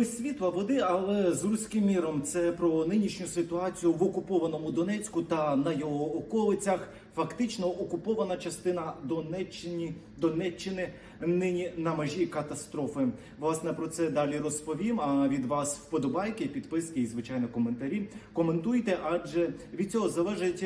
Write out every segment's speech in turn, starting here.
Без світла, води, але з руським міром. Це про нинішню ситуацію в окупованому Донецьку та на його околицях. Фактично окупована частина Донеччини, Донеччини нині на межі катастрофи. Власне про це далі розповім. А від вас вподобайки, підписки і звичайно коментарі. Коментуйте, адже від цього залежить.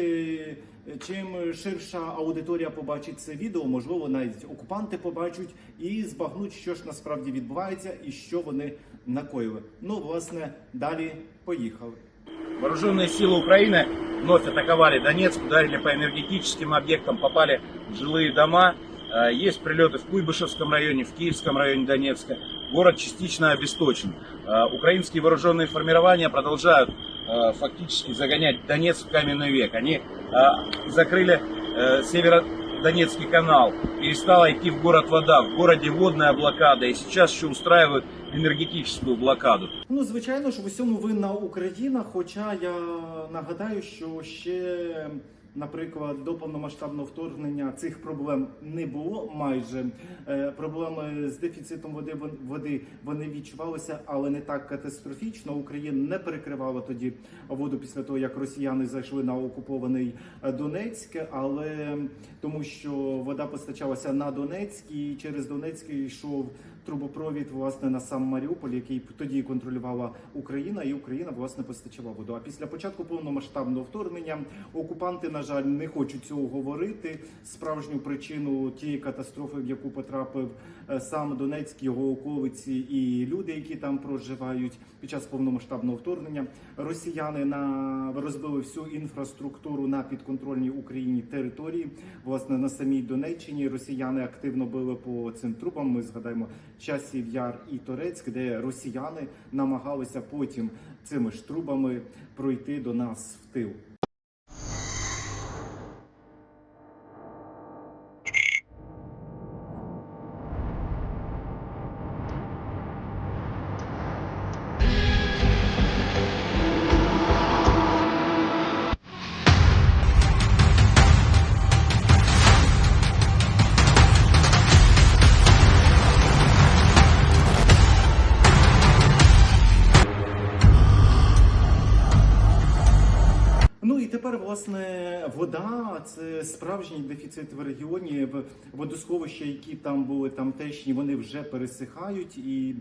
е, Чим ширша аудиторія побачить це відео, можливо, навіть окупанти побачать і збагнуть, що ж насправді відбувається і що вони накоїли. Ну, власне, далі поїхали. Вооруженные силы Украины вновь атаковали Донецк, ударили по энергетическим объектам, попали в жилые дома. Э, Есть прилеты в Куйбышевском районе, в Киевском районе Донецка. Город частично обесточен. Э, Украинские вооруженные формирования продолжают э, фактически загонять Донецк в каменный век. Они э, закрыли э, Северодонецкий канал, перестала идти в город вода, в городе водная блокада, и сейчас еще устраивают энергетическую блокаду. Ну, звичайно ж, в усьому винна Україна. Хоча я нагадаю, що ще, наприклад, до повномасштабного вторгнення цих проблем не було майже. Е, Проблеми з дефіцитом води води вони відчувалися, але не так катастрофічно. Україна не перекривала тоді воду після того, як росіяни зайшли на окупований е, Донецьк, але тому що вода постачалася на Донецьк і через Донецьк йшов трубопровід власне на сам Маріуполь, який тоді контролювала Україна, і Україна власне постачала воду. А після початку повномасштабного вторгнення окупанти, на жаль, не хочуть цього говорити. Справжню причину тієї катастрофи, в яку потрапив е, сам Донецьк, його околиці і люди, які там проживають під час повномасштабного вторгнення. Росіяни на розбили всю інфраструктуру на підконтрольній Україні території. Власне на самій Донеччині росіяни активно били по цим трубам. Ми згадаємо часів Яр і Торецьк, де росіяни намагалися потім цими ж трубами пройти до нас в тил. Власне, вода це справжній дефіцит в регіоні. Водосховища, які там були тамтешні, вони вже пересихають. І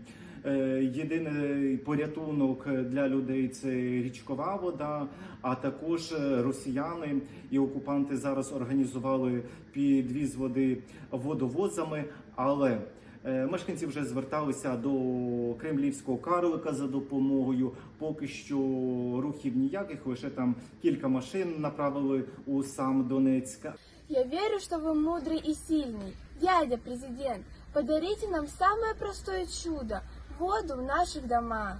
е, єдиний порятунок для людей це річкова вода. А також е, росіяни і окупанти зараз організували підвіз води водовозами, але Мешканці вже зверталися до кремлівського карлика за допомогою. Поки що рухів ніяких, лише там кілька машин направили у сам Донецьк. Я верю, что вы мудрый и сильный. Дядя президент, подарите нам самое простое чудо – воду в наших домах.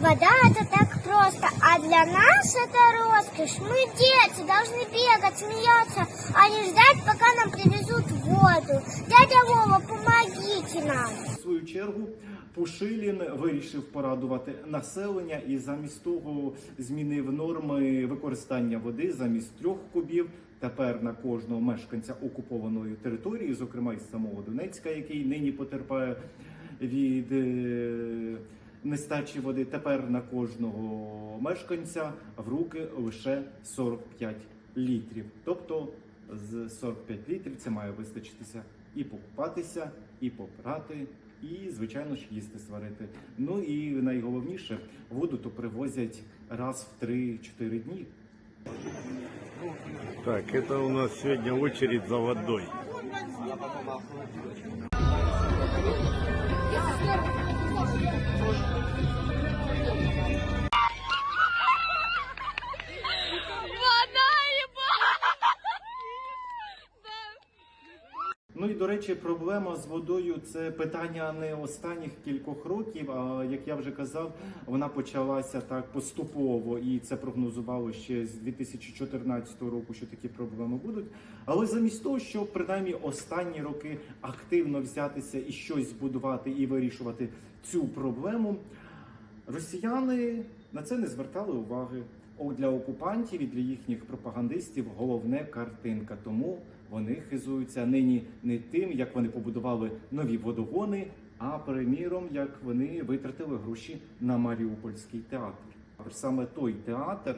Вода это так просто, а для нас это роскошь. Мы дети, должны бегать, смеяться, а не ждать, пока нам привезут воду. Дядя Вова, помогите нам. В свою чергу Пушилін вирішив порадувати населення і замість того змінив норми використання води замість трьох кубів. Тепер на кожного мешканця окупованої території, зокрема із самого Донецька, який нині потерпає від е, нестачі води. Тепер на кожного мешканця в руки лише 45 літрів. Тобто з 45 літрів це має вистачитися і покупатися, і попрати, і, звичайно ж, їсти сварити. Ну і найголовніше, воду то привозять раз в 3-4 дні. Так, это у нас сегодня очередь за водой. Ну і до речі, проблема з водою це питання не останніх кількох років. А як я вже казав, вона почалася так поступово, і це прогнозувало ще з 2014 року, що такі проблеми будуть. Але замість того, щоб принаймні останні роки активно взятися і щось збудувати і вирішувати цю проблему, росіяни на це не звертали уваги. Для окупантів і для їхніх пропагандистів головне картинка. Тому вони хизуються нині не тим, як вони побудували нові водогони, а приміром, як вони витратили гроші на Маріупольський театр. Саме той театр,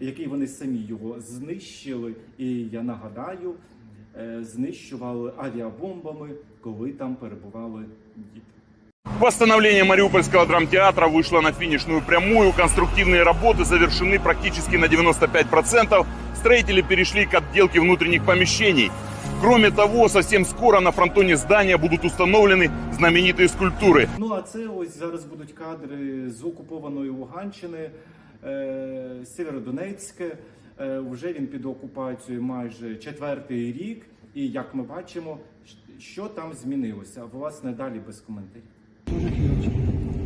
який вони самі його знищили, і я нагадаю, е, знищували авіабомбами, коли там перебували діти. Восстановление Мариупольского драмтеатра вышло на финишную прямую. Конструктивные работы завершены практически на 95%. Строители перешли к отделке внутренних помещений. Кроме того, совсем скоро на фронтоне здания будут установлены знаменитые скульптуры. Ну а це ось зараз будуть кадри з окупованої Луганщини, е, Сєвєродонецьке. Е, вже він під окупацією майже четвертий рік. І як ми бачимо, щ- що там змінилося. Власне, далі без коментарів.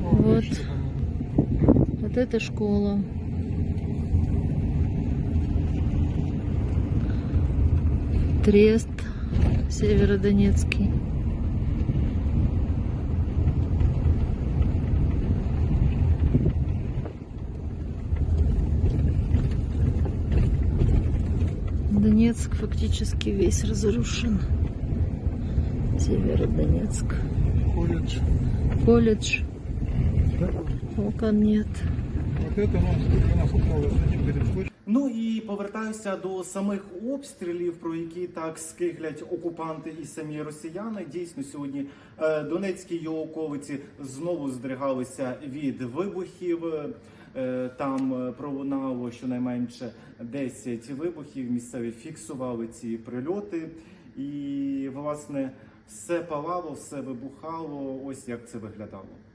Вот. Вот это школа. Трест Северодонецкий. Донецк фактически весь разрушен. Северодонецк. колледж. Колледж. Окон нет. Вот это нас, у нас упало перед повертаюся до самих обстрілів, про які так скиглять окупанти і самі росіяни. Дійсно, сьогодні е, Донецькі його околиці знову здригалися від вибухів. Е, Там е, пролунало щонайменше 10 вибухів. Місцеві фіксували ці прильоти, і власне все палало, все вибухало. Ось як це виглядало.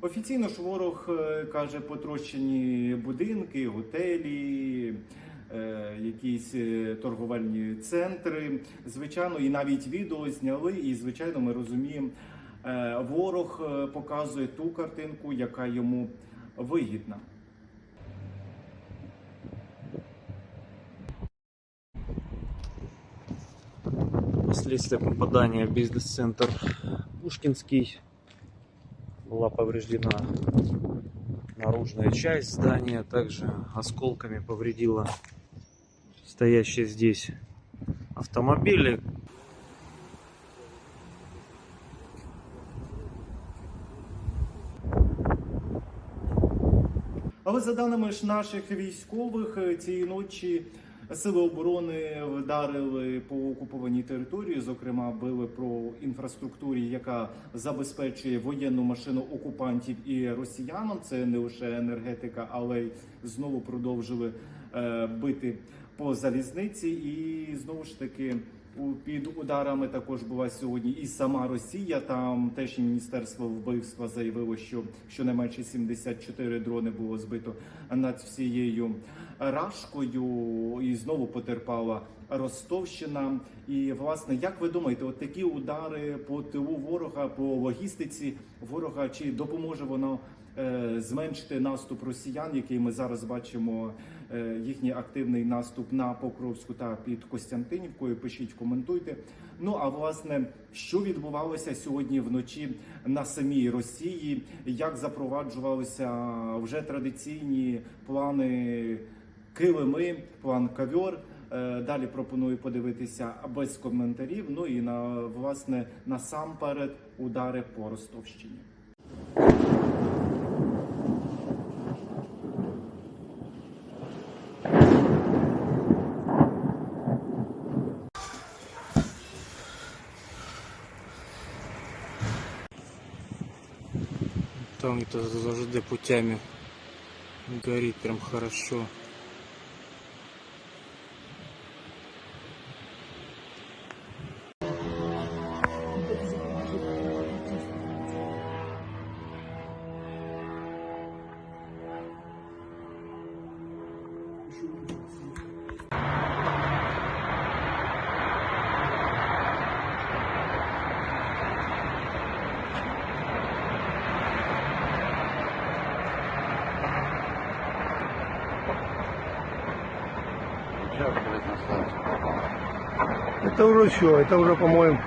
Офіційно ж ворог е, каже потрощені будинки, готелі, е, якісь е, торговельні центри. Звичайно, і навіть відео зняли. І звичайно, ми розуміємо, ворог показує ту картинку, яка йому вигідна. Последствия попадания в бизнес-центр Пушкинский. Была повреждена наружная часть здания, также осколками повредила стоящие здесь автомобили. Але за даними ж наших військових, е, цієї ночі сили оборони вдарили по окупованій території. Зокрема, били про інфраструктурі, яка забезпечує воєнну машину окупантів і росіянам. Це не лише енергетика, але й знову продовжили е, бити по залізниці. І знову ж таки. Під ударами також була сьогодні і сама Росія. Там теж міністерство вбивства заявило, що щонайменше 74 дрони було збито над всією Рашкою, і знову потерпала Ростовщина. І власне, як ви думаєте, от такі удари по тилу ворога, по логістиці ворога, чи допоможе воно е, зменшити наступ росіян, який ми зараз бачимо, їхній активний наступ на Покровську та під Костянтинівкою? Пишіть, коментуйте. Ну а власне, що відбувалося сьогодні вночі на самій Росії? Як запроваджувалися вже традиційні плани килими, план ковьор? Е, Далі пропоную подивитися без коментарів. Ну і на власне насамперед удари по Ростовщині. Это завжди путями горит прям хорошо. Это уже все, это уже, по-моему,